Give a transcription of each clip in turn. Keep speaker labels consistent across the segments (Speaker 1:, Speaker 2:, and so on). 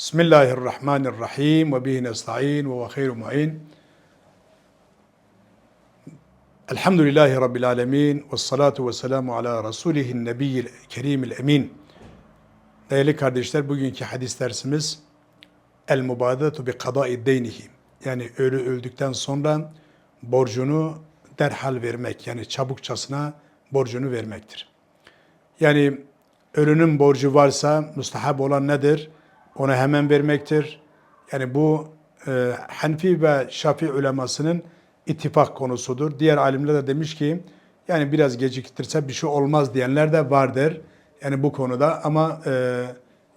Speaker 1: Bismillahirrahmanirrahim ve bihi nesta'in ve hayru mu'in. Elhamdülillahi Rabbil alemin ve salatu ve selamu ala Resulihin nebiyyil kerimil emin. Değerli kardeşler bugünkü hadis dersimiz El mübadetu bi kadai deynihi. Yani ölü öldükten sonra borcunu derhal vermek yani çabukçasına borcunu vermektir. Yani ölünün borcu varsa müstahap olan nedir? Onu hemen vermektir. Yani bu e, Hanfi ve Şafii ulemasının ittifak konusudur. Diğer alimler de demiş ki yani biraz geciktirse bir şey olmaz diyenler de vardır. Yani bu konuda ama e,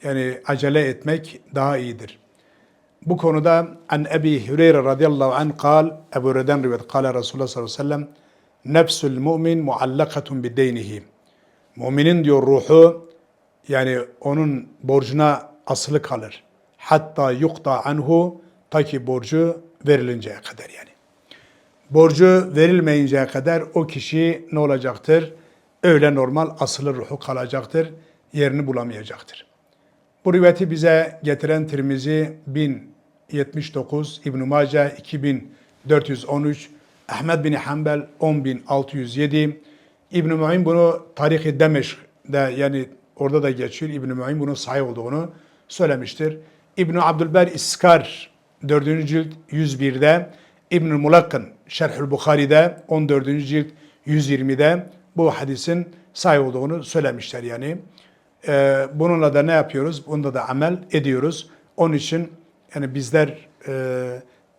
Speaker 1: yani acele etmek daha iyidir. Bu konuda an Ebi Hüreyre radıyallahu anh kal, Ebu Hüreyre'den rivayet, kale Resulullah sallallahu aleyhi ve sellem, nefsül mu'min muallakatun bideynihi. Müminin diyor ruhu, yani onun borcuna asılı kalır. Hatta yukta anhu, ta ki borcu verilinceye kadar yani. Borcu verilmeyinceye kadar o kişi ne olacaktır? Öyle normal asılı ruhu kalacaktır, yerini bulamayacaktır. Bu rivayeti bize getiren Tirmizi 1079, İbn-i Mace 2413, Ahmed bin Hanbel 10607, İbn-i Mu'in bunu Tarih-i Demeşk'de yani orada da geçiyor. İbn-i Mu'in bunun sahih olduğunu söylemiştir. İbn-i Abdülber İskar 4. cilt 101'de, İbn-i Mulakkın Şerhül Bukhari'de 14. cilt 120'de bu hadisin sahih olduğunu söylemişler yani. Ee, bununla da ne yapıyoruz? Bunda da amel ediyoruz. Onun için yani bizler e,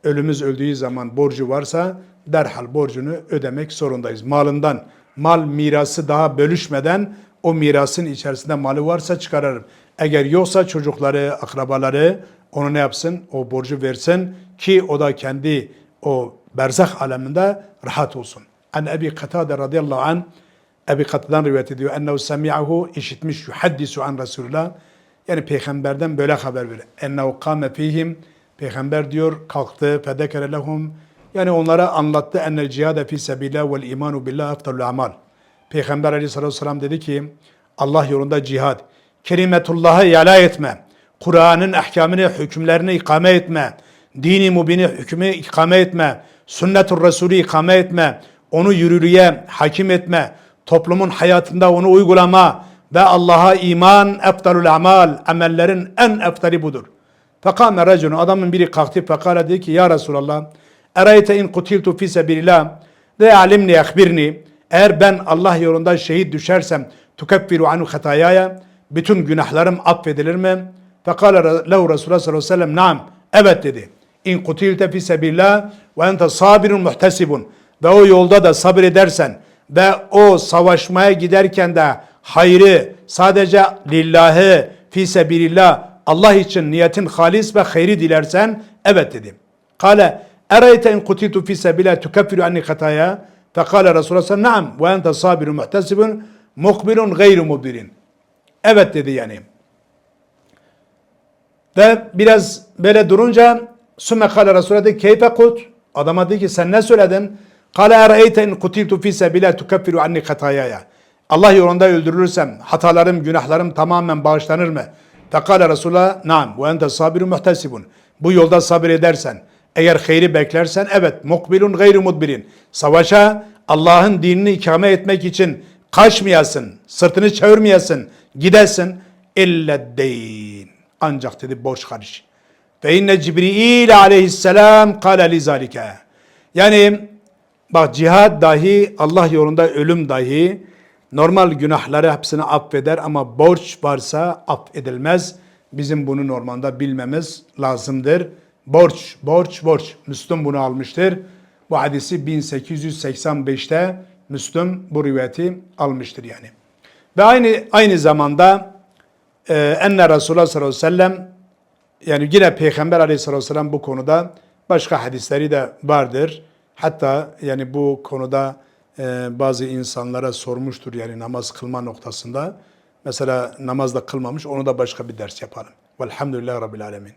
Speaker 1: ölümüz öldüğü zaman borcu varsa derhal borcunu ödemek zorundayız. Malından, mal mirası daha bölüşmeden o mirasın içerisinde malı varsa çıkarırım. Eğer yoksa çocukları, akrabaları onu ne yapsın? O borcu versin ki o da kendi o berzah aleminde rahat olsun. An Ebi Katade radıyallahu anh Ebi Katad'dan rivayet ediyor. Ennehu semi'ahu işitmiş yuhaddisu an Resulullah. Yani peygamberden böyle haber verir. Ennehu kâme fihim. Peygamber diyor kalktı fedekere lehum. Yani onlara anlattı ennel cihade fi sebillah vel imanu billah aftalul amal. Peygamber aleyhissalatü vesselam dedi ki Allah yolunda cihad. Kelimetullah'ı yala etme. Kur'an'ın ahkamını, hükümlerini ikame etme. Dini mubini hükmü ikame etme. Sünnetur Resulü ikame etme. Onu yürürlüğe hakim etme. Toplumun hayatında onu uygulama ve Allah'a iman eftalul amal. Amellerin en eftali budur. Fekame reculun adamın biri kalktı fekala dedi ki ya Resulallah erayte in kutiltu fi sebilillah ve alimni ehbirni eğer ben Allah yolunda şehit düşersem tukeffiru anu hatayaya bütün günahlarım affedilir mi? Fekale lehu Resulullah sallallahu aleyhi ve sellem naam evet dedi. İn kutilte fi sebillah ve ente sabirun muhtesibun ve o yolda da sabır edersen ve o savaşmaya giderken de hayrı sadece lillahi fi sebilillah Allah için niyetin halis ve hayri dilersen evet dedim. Kale ereyte in kutitu fi sebilillah tukeffiru anni hataya fekale Resulullah sallallahu aleyhi ve sellem naam ve ente sabirun muhtesibun mukbilun gayru mudbirin. Evet dedi yani. Ve biraz böyle durunca sümme kale Resulullah dedi keyfe kut. Adama dedi ki sen ne söyledin? Kale ere'eyte in kutiltu fi sebile tukeffiru anni hatayaya. Allah yolunda öldürülürsem hatalarım, günahlarım tamamen bağışlanır mı? Fekale Resulullah naam ve ente sabirun muhtesibun. Bu yolda sabır edersen, eğer hayri beklersen evet mukbilun gayru mudbirin. Savaşa Allah'ın dinini ikame etmek için kaçmayasın, sırtını çevirmeyesin, gidesin. İlle deyin. Ancak dedi borç hariç. Fe inne Cibril aleyhisselam kâle li zalike. Yani bak cihad dahi Allah yolunda ölüm dahi normal günahları hepsini affeder ama borç varsa affedilmez. Bizim bunu normalde bilmemiz lazımdır. Borç, borç, borç. Müslüm bunu almıştır. Bu hadisi 1885'te Müslüm bu rivayeti almıştır yani. Ve aynı aynı zamanda e, enne Resulullah sallallahu aleyhi ve sellem yani yine Peygamber aleyhissalatü vesselam bu konuda başka hadisleri de vardır. Hatta yani bu konuda e, bazı insanlara sormuştur yani namaz kılma noktasında. Mesela namazda kılmamış onu da başka bir ders yapalım. Velhamdülillah Rabbil Alemin.